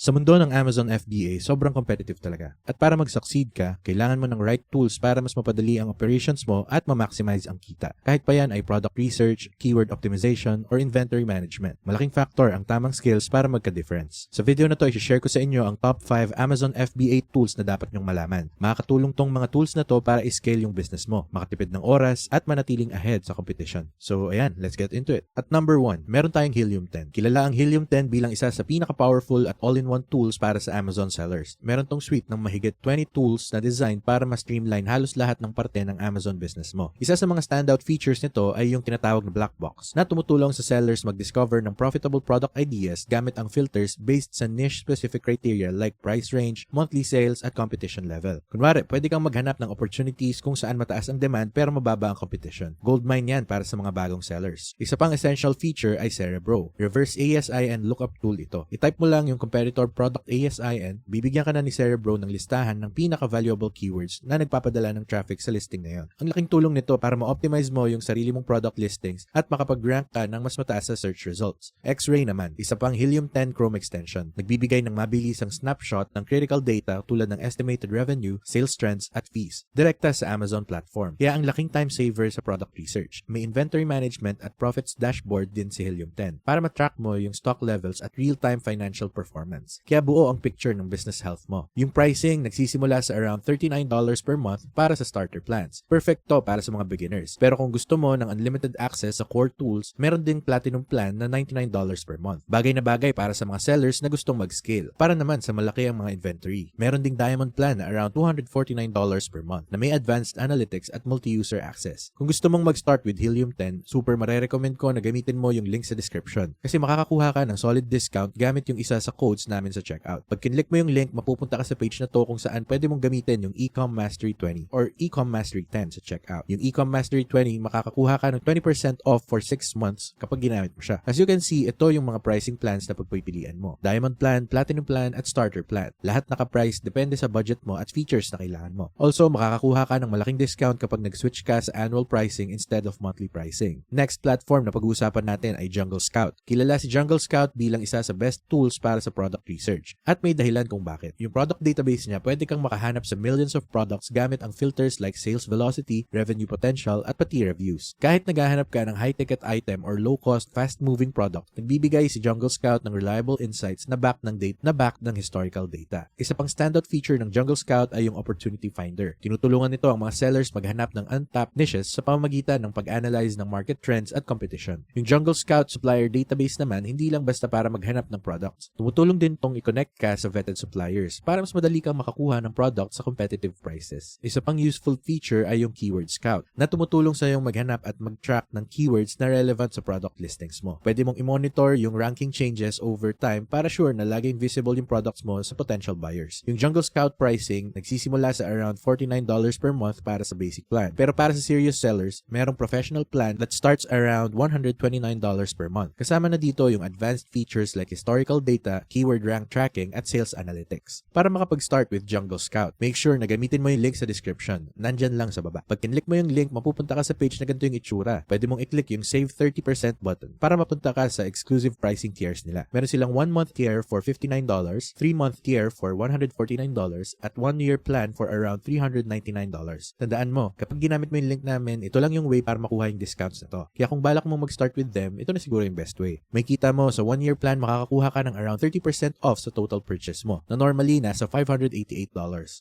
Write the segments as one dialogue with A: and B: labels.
A: Sa mundo ng Amazon FBA, sobrang competitive talaga. At para mag-succeed ka, kailangan mo ng right tools para mas mapadali ang operations mo at ma-maximize ang kita. Kahit pa yan ay product research, keyword optimization, or inventory management. Malaking factor ang tamang skills para magka-difference. Sa video na to, i-share ko sa inyo ang top 5 Amazon FBA tools na dapat nyong malaman. Makakatulong tong mga tools na to para i-scale yung business mo, makatipid ng oras, at manatiling ahead sa competition. So ayan, let's get into it. At number 1, meron tayong Helium 10. Kilala ang Helium 10 bilang isa sa pinaka-powerful at all-in-one tools para sa Amazon sellers. Meron tong suite ng mahigit 20 tools na design para ma-streamline halos lahat ng parte ng Amazon business mo. Isa sa mga standout features nito ay yung tinatawag na black box na tumutulong sa sellers mag-discover ng profitable product ideas gamit ang filters based sa niche-specific criteria like price range, monthly sales, at competition level. Kunwari, pwede kang maghanap ng opportunities kung saan mataas ang demand pero mababa ang competition. Gold mine yan para sa mga bagong sellers. Isa pang essential feature ay Cerebro. Reverse ASIN lookup tool ito. I-type mo lang yung competitor product ASIN, bibigyan ka na ni Cerebro ng listahan ng pinaka-valuable keywords na nagpapadala ng traffic sa listing na yon. Ang laking tulong nito para ma-optimize mo yung sarili mong product listings at makapag-rank ka ng mas mataas sa search results. X-Ray naman, isa pang Helium 10 Chrome extension. Nagbibigay ng mabilisang snapshot ng critical data tulad ng estimated revenue, sales trends, at fees. Direkta sa Amazon platform. Kaya ang laking time saver sa product research. May inventory management at profits dashboard din si Helium 10 para matrack mo yung stock levels at real-time financial performance. Kaya buo ang picture ng business health mo. Yung pricing nagsisimula sa around $39 per month para sa starter plans. Perfect to para sa mga beginners. Pero kung gusto mo ng unlimited access sa core tools, meron ding platinum plan na $99 per month. Bagay na bagay para sa mga sellers na gustong mag-scale. Para naman sa malaki ang mga inventory. Meron ding diamond plan na around $249 per month na may advanced analytics at multi-user access. Kung gusto mong mag-start with Helium 10, super marerecommend ko na gamitin mo yung link sa description kasi makakakuha ka ng solid discount gamit yung isa sa codes namin sa checkout. Pag kinlik mo yung link, mapupunta ka sa page na to kung saan pwede mong gamitin yung Ecom Mastery 20 or Ecom Mastery 10 sa checkout. Yung Ecom Mastery 20, makakakuha ka ng 20% off for 6 months kapag ginamit mo siya. As you can see, ito yung mga pricing plans na pagpipilian mo. Diamond plan, Platinum plan, at Starter plan. Lahat naka-price depende sa budget mo at features na kailangan mo. Also, makakakuha ka ng malaking discount kapag nag-switch ka sa annual pricing instead of monthly pricing. Next platform na pag-uusapan natin ay Jungle Scout. Kilala si Jungle Scout bilang isa sa best tools para sa product research. At may dahilan kung bakit. Yung product database niya, pwede kang makahanap sa millions of products gamit ang filters like sales velocity, revenue potential, at pati reviews. Kahit naghahanap ka ng high-ticket item or low-cost, fast-moving product, nagbibigay si Jungle Scout ng reliable insights na back ng date na back ng historical data. Isa pang standout feature ng Jungle Scout ay yung Opportunity Finder. Tinutulungan nito ang mga sellers maghanap ng untapped niches sa pamamagitan ng pag-analyze ng market trends at competition. Yung Jungle Scout supplier database naman, hindi lang basta para maghanap ng products. Tumutulong din tong i-connect ka sa vetted suppliers para mas madali kang makakuha ng product sa competitive prices. Isa pang useful feature ay yung Keyword Scout na tumutulong sa iyong maghanap at mag-track ng keywords na relevant sa product listings mo. Pwede mong i-monitor yung ranking changes over time para sure na laging visible yung products mo sa potential buyers. Yung Jungle Scout pricing nagsisimula sa around $49 per month para sa basic plan. Pero para sa serious sellers, merong professional plan that starts around $129 per month. Kasama na dito yung advanced features like historical data, keyword rank tracking, at sales analytics. Para makapag-start with Jungle Scout, make sure na gamitin mo yung link sa description. Nandyan lang sa baba. Pag kinlik mo yung link, mapupunta ka sa page na ganito yung itsura. Pwede mong i-click yung Save 30% button para mapunta ka sa exclusive pricing tiers nila. Meron silang 1-month tier for $59, 3-month tier for $149, at 1-year plan for around $399. Tandaan mo, kapag ginamit mo yung link namin, ito lang yung way para makuha yung discounts na to. Kaya kung balak mo mag-start with them, ito na siguro yung best way. May kita mo, sa 1-year plan, makakakuha ka ng around 30% off sa total purchase mo, na normally nasa $588.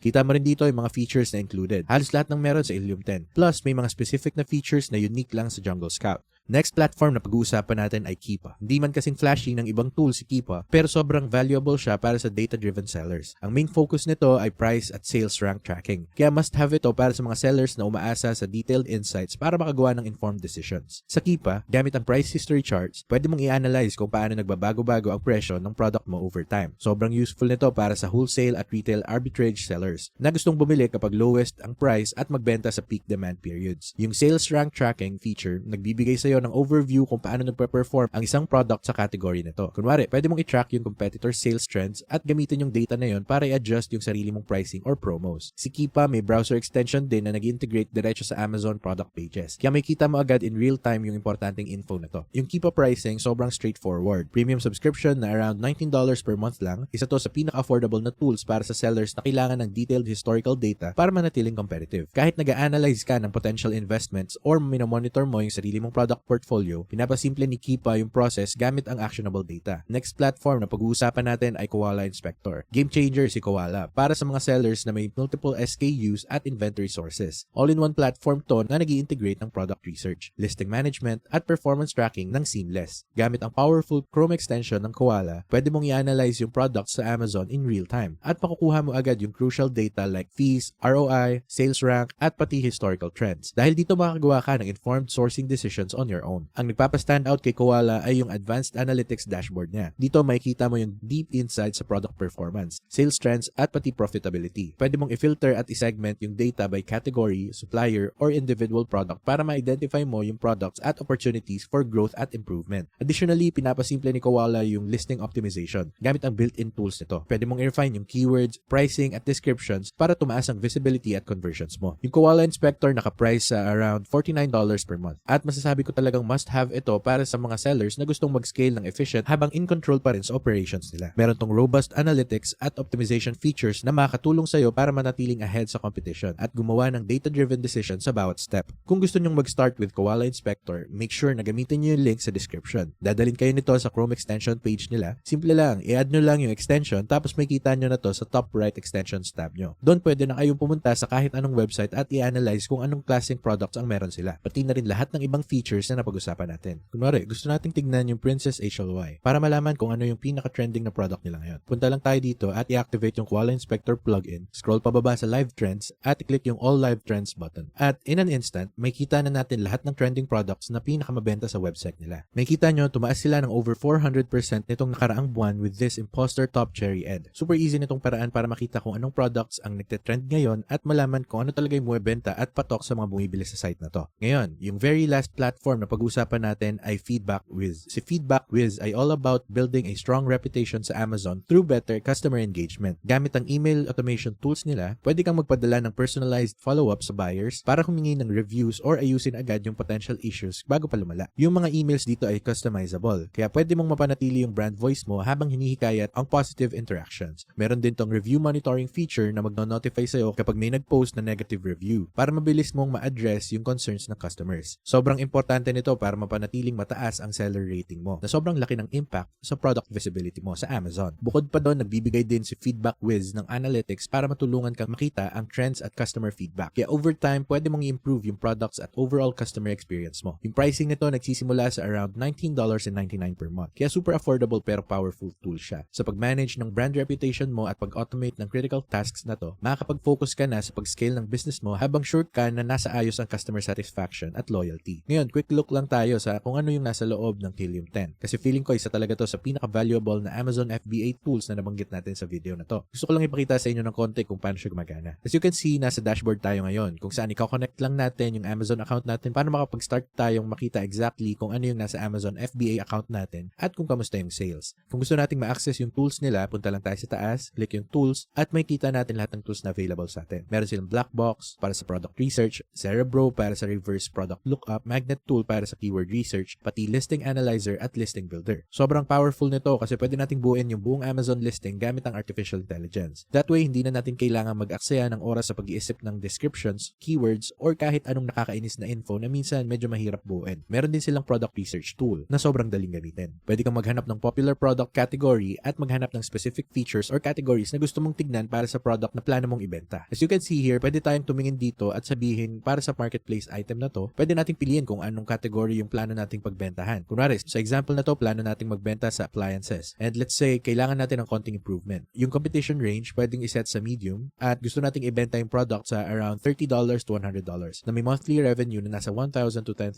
A: Kita mo rin dito yung mga features na included. Halos lahat ng meron sa Ilium 10. Plus, may mga specific na features na unique lang sa Jungle Scout. Next platform na pag-uusapan natin ay Keepa. Hindi man kasing flashy ng ibang tools si Keepa, pero sobrang valuable siya para sa data-driven sellers. Ang main focus nito ay price at sales rank tracking. Kaya must have ito para sa mga sellers na umaasa sa detailed insights para makagawa ng informed decisions. Sa Keepa, gamit ang price history charts, pwede mong i-analyze kung paano nagbabago-bago ang presyo ng product mo over time. Sobrang useful nito para sa wholesale at retail arbitrage sellers na gustong bumili kapag lowest ang price at magbenta sa peak demand periods. Yung sales rank tracking feature nagbibigay sa sa'yo ng overview kung paano nagpe-perform ang isang product sa category nito. Kunwari, pwede mong i-track yung competitor sales trends at gamitin yung data na yon para i-adjust yung sarili mong pricing or promos. Si Kipa may browser extension din na nag-integrate diretso sa Amazon product pages. Kaya may kita mo agad in real time yung importanteng info na to. Yung Kipa pricing sobrang straightforward. Premium subscription na around $19 per month lang. Isa to sa pinaka-affordable na tools para sa sellers na kailangan ng detailed historical data para manatiling competitive. Kahit nag-analyze ka ng potential investments or minomonitor mo yung sarili mong product portfolio, pinapasimple ni Kipa yung process gamit ang actionable data. Next platform na pag-uusapan natin ay Koala Inspector. Game changer si Koala para sa mga sellers na may multiple SKUs at inventory sources. All-in-one platform to na nag integrate ng product research, listing management, at performance tracking ng seamless. Gamit ang powerful Chrome extension ng Koala, pwede mong i-analyze yung products sa Amazon in real time at makukuha mo agad yung crucial data like fees, ROI, sales rank, at pati historical trends. Dahil dito makagawa ka ng informed sourcing decisions on your own. Ang nagpapastand out kay Koala ay yung advanced analytics dashboard niya. Dito makikita mo yung deep insight sa product performance, sales trends, at pati profitability. Pwede mong i-filter at i-segment yung data by category, supplier, or individual product para ma-identify mo yung products at opportunities for growth at improvement. Additionally, pinapasimple ni Koala yung listing optimization gamit ang built-in tools nito. Pwede mong i-refine yung keywords, pricing, at descriptions para tumaas ang visibility at conversions mo. Yung Koala Inspector naka-price sa around $49 per month. At masasabi ko talagang must-have ito para sa mga sellers na gustong mag-scale ng efficient habang in control pa rin sa operations nila. Meron tong robust analytics at optimization features na makakatulong sa'yo para manatiling ahead sa competition at gumawa ng data-driven decision sa bawat step. Kung gusto nyong mag-start with Koala Inspector, make sure na gamitin nyo yung link sa description. Dadalin kayo nito sa Chrome extension page nila. Simple lang, i-add nyo lang yung extension tapos may kita nyo na to sa top right extensions tab nyo. Doon pwede na kayong pumunta sa kahit anong website at i-analyze kung anong klaseng products ang meron sila. Pati na rin lahat ng ibang features na napag-usapan natin. Kunwari, gusto nating tignan yung Princess HLY para malaman kung ano yung pinaka-trending na product nila ngayon. Punta lang tayo dito at i-activate yung Koala Inspector plugin, scroll pababa sa Live Trends at i-click yung All Live Trends button. At in an instant, may kita na natin lahat ng trending products na pinakamabenta sa website nila. May kita nyo, tumaas sila ng over 400% nitong nakaraang buwan with this imposter top cherry ed. Super easy nitong paraan para makita kung anong products ang nagte-trend ngayon at malaman kung ano talaga yung bumibenta at patok sa mga bumibili sa site na to. Ngayon, yung very last platform na pag-uusapan natin ay Feedback Wiz. Si Feedback Wiz ay all about building a strong reputation sa Amazon through better customer engagement. Gamit ang email automation tools nila, pwede kang magpadala ng personalized follow-up sa buyers para humingi ng reviews or ayusin agad yung potential issues bago pa lumala. Yung mga emails dito ay customizable, kaya pwede mong mapanatili yung brand voice mo habang hinihikayat ang positive interactions. Meron din tong review monitoring feature na magno-notify sa'yo kapag may nag-post na negative review para mabilis mong ma-address yung concerns ng customers. Sobrang importante nito para mapanatiling mataas ang seller rating mo na sobrang laki ng impact sa product visibility mo sa Amazon. Bukod pa doon, nagbibigay din si Feedback Wiz ng analytics para matulungan kang makita ang trends at customer feedback. Kaya over time, pwede mong i-improve yung products at overall customer experience mo. Yung pricing nito nagsisimula sa around $19.99 per month. Kaya super affordable pero powerful tool siya. Sa pag-manage ng brand reputation mo at pag-automate ng critical tasks na to, makakapag-focus ka na sa pag-scale ng business mo habang sure ka na nasa ayos ang customer satisfaction at loyalty. Ngayon, quick look lang tayo sa kung ano yung nasa loob ng Tilium 10. Kasi feeling ko isa talaga to sa pinaka-valuable na Amazon FBA tools na nabanggit natin sa video na to. Gusto ko lang ipakita sa inyo ng konti kung paano siya gumagana. As you can see, nasa dashboard tayo ngayon kung saan ikaw-connect lang natin yung Amazon account natin para makapag-start tayong makita exactly kung ano yung nasa Amazon FBA account natin at kung kamusta yung sales. Kung gusto nating ma-access yung tools nila, punta lang tayo sa taas, click yung tools at may kita natin lahat ng tools na available sa atin. Meron silang Black Box para sa product research, Cerebro para sa reverse product lookup, Magnet Tool para sa keyword research, pati listing analyzer at listing builder. Sobrang powerful nito kasi pwede nating buuin yung buong Amazon listing gamit ang artificial intelligence. That way, hindi na natin kailangan mag-aksaya ng oras sa pag-iisip ng descriptions, keywords, or kahit anong nakakainis na info na minsan medyo mahirap buuin. Meron din silang product research tool na sobrang daling gamitin. Pwede kang maghanap ng popular product category at maghanap ng specific features or categories na gusto mong tignan para sa product na plano mong ibenta. As you can see here, pwede tayong tumingin dito at sabihin para sa marketplace item na to, pwede nating piliin kung anong category yung plano nating pagbentahan. Kunwari, sa example na to, plano nating magbenta sa appliances. And let's say, kailangan natin ng konting improvement. Yung competition range, pwedeng iset sa medium at gusto nating ibenta yung product sa around $30 to $100 na may monthly revenue na nasa $1,000 to $10,000.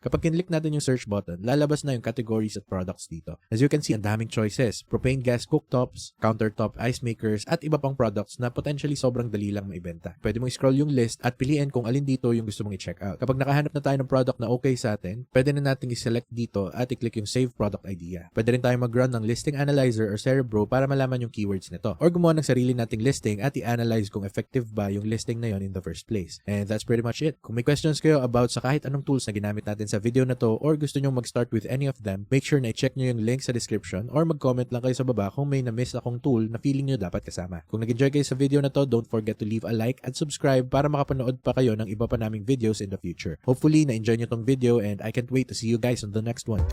A: Kapag kinlik natin yung search button, lalabas na yung categories at products dito. As you can see, ang daming choices. Propane gas cooktops, countertop ice makers, at iba pang products na potentially sobrang dali lang maibenta. Pwede mong scroll yung list at piliin kung alin dito yung gusto mong i-check out. Kapag nakahanap na tayo ng product na okay sa atin, pwede na natin i-select dito at i-click yung Save Product Idea. Pwede rin tayo mag-run ng Listing Analyzer or Cerebro para malaman yung keywords nito. Or gumawa ng sarili nating listing at i-analyze kung effective ba yung listing na yon in the first place. And that's pretty much it. Kung may questions kayo about sa kahit anong tools na ginamit natin sa video na to or gusto nyo mag-start with any of them, make sure na i-check nyo yung link sa description or mag-comment lang kayo sa baba kung may na-miss akong tool na feeling nyo dapat kasama. Kung nag-enjoy kayo sa video na to, don't forget to leave a like at subscribe para makapanood pa kayo ng iba pa naming videos in the future. Hopefully, na-enjoy nyo tong video and I can't wait to see you guys on the next one.